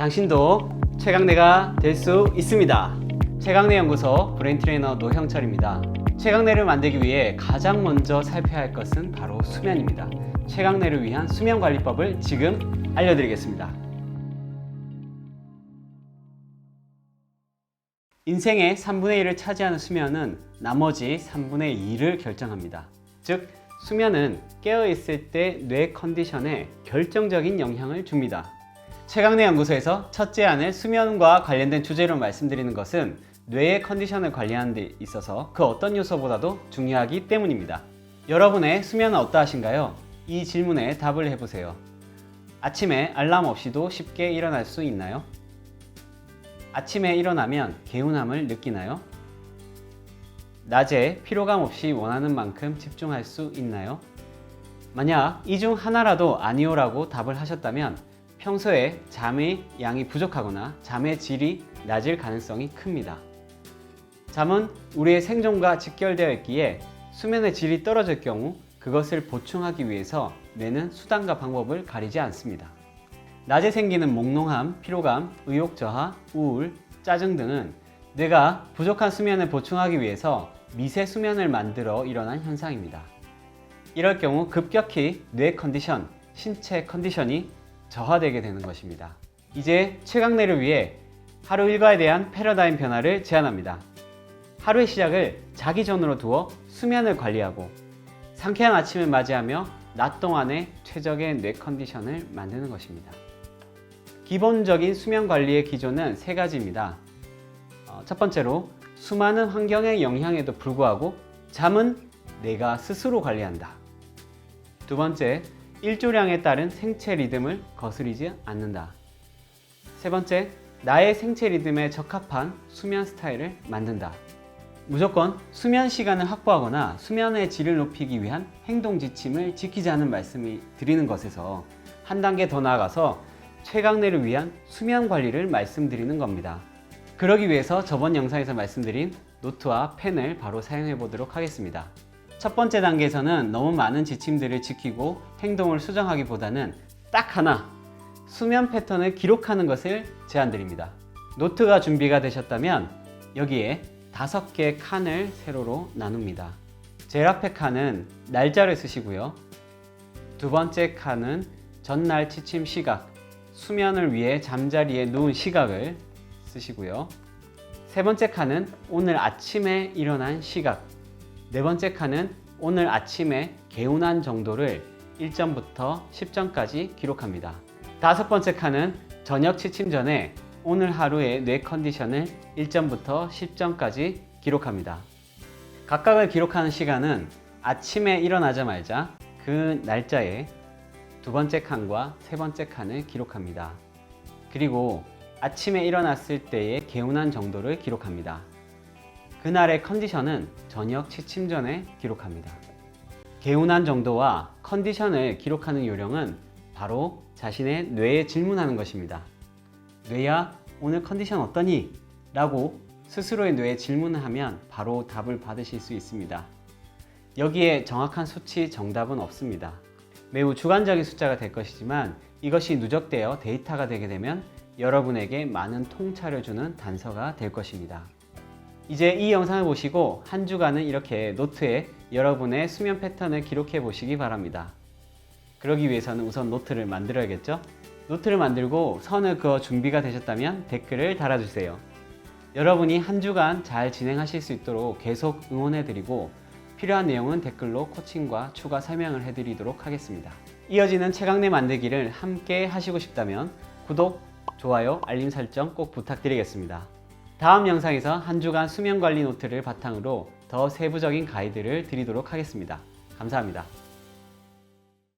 당신도 최강내가 될 수 있습니다. 최강내 연구소 브레인 트레이너 노형철입니다. 최강내를 만들기 위해 가장 먼저 살펴야 할 것은 바로 수면입니다. 최강내를 위한 수면 관리법을 지금 알려드리겠습니다. 인생의 3분의 1을 차지하는 수면은 나머지 3분의 2를 결정합니다. 즉, 수면은 깨어있을 때 뇌 컨디션에 결정적인 영향을 줍니다. 최강내 연구소에서 첫째 안을 수면과 관련된 주제로 말씀드리는 것은 뇌의 컨디션을 관리하는 데 있어서 그 어떤 요소보다도 중요하기 때문입니다. 여러분의 수면은 어떠하신가요? 이 질문에 답을 해보세요. 아침에 알람 없이도 쉽게 일어날 수 있나요? 아침에 일어나면 개운함을 느끼나요? 낮에 피로감 없이 원하는 만큼 집중할 수 있나요? 만약 이 중 하나라도 아니오라고 답을 하셨다면 평소에 잠의 양이 부족하거나 잠의 질이 낮을 가능성이 큽니다. 잠은 우리의 생존과 직결되어 있기에 수면의 질이 떨어질 경우 그것을 보충하기 위해서 뇌는 수단과 방법을 가리지 않습니다. 낮에 생기는 몽롱함, 피로감, 의욕 저하, 우울, 짜증 등은 뇌가 부족한 수면을 보충하기 위해서 미세 수면을 만들어 일어난 현상입니다. 이럴 경우 급격히 뇌 컨디션, 신체 컨디션이 저하되게 되는 것입니다. 이제 최강내를 위해 하루 일과에 대한 패러다임 변화를 제안합니다. 하루의 시작을 자기 전으로 두어 수면을 관리하고 상쾌한 아침을 맞이하며 낮 동안의 최적의 뇌 컨디션을 만드는 것입니다. 기본적인 수면 관리의 기조는 세 가지입니다. 어, 첫 번째로 수많은 환경의 영향에도 불구하고 잠은 내가 스스로 관리한다. 두 번째, 일조량에 따른 생체 리듬을 거스리지 않는다. 세 번째, 나의 생체 리듬에 적합한 수면 스타일을 만든다. 무조건 수면 시간을 확보하거나 수면의 질을 높이기 위한 행동 지침을 지키자는 말씀을 드리는 것에서 한 단계 더 나아가서 최강내를 위한 수면 관리를 말씀드리는 겁니다. 그러기 위해서 저번 영상에서 말씀드린 노트와 펜을 바로 사용해 보도록 하겠습니다. 첫 번째 단계에서는 너무 많은 지침들을 지키고 행동을 수정하기보다는 딱 하나 수면 패턴을 기록하는 것을 제안드립니다. 노트가 준비가 되셨다면 여기에 다섯 개의 칸을 세로로 나눕니다. 제일 앞에 칸은 날짜를 쓰시고요. 두 번째 칸은 전날 취침 시각, 수면을 위해 잠자리에 누운 시각을 쓰시고요. 세 번째 칸은 오늘 아침에 일어난 시각. 네 번째 칸은 오늘 아침에 개운한 정도를 1점부터 10점까지 기록합니다. 다섯 번째 칸은 저녁 취침 전에 오늘 하루의 뇌 컨디션을 1점부터 10점까지 기록합니다. 각각을 기록하는 시간은 아침에 일어나자마자 그 날짜에 두 번째 칸과 세 번째 칸을 기록합니다. 그리고 아침에 일어났을 때의 개운한 정도를 기록합니다. 그날의 컨디션은 저녁 취침 전에 기록합니다. 개운한 정도와 컨디션을 기록하는 요령은 바로 자신의 뇌에 질문하는 것입니다. 뇌야, 오늘 컨디션 어떠니? 라고 스스로의 뇌에 질문을 하면 바로 답을 받으실 수 있습니다. 여기에 정확한 수치 정답은 없습니다. 매우 주관적인 숫자가 될 것이지만 이것이 누적되어 데이터가 되게 되면 여러분에게 많은 통찰을 주는 단서가 될 것입니다. 이제 이 영상을 보시고 한 주간은 이렇게 노트에 여러분의 수면 패턴을 기록해 보시기 바랍니다. 그러기 위해서는 우선 노트를 만들어야겠죠? 노트를 만들고 선을 그어 준비가 되셨다면 댓글을 달아주세요. 여러분이 한 주간 잘 진행하실 수 있도록 계속 응원해 드리고 필요한 내용은 댓글로 코칭과 추가 설명을 해드리도록 하겠습니다. 이어지는 최강내 만들기를 함께 하시고 싶다면 구독, 좋아요, 알림 설정 꼭 부탁드리겠습니다. 다음 영상에서 한 주간 수면 관리 노트를 바탕으로 더 세부적인 가이드를 드리도록 하겠습니다. 감사합니다.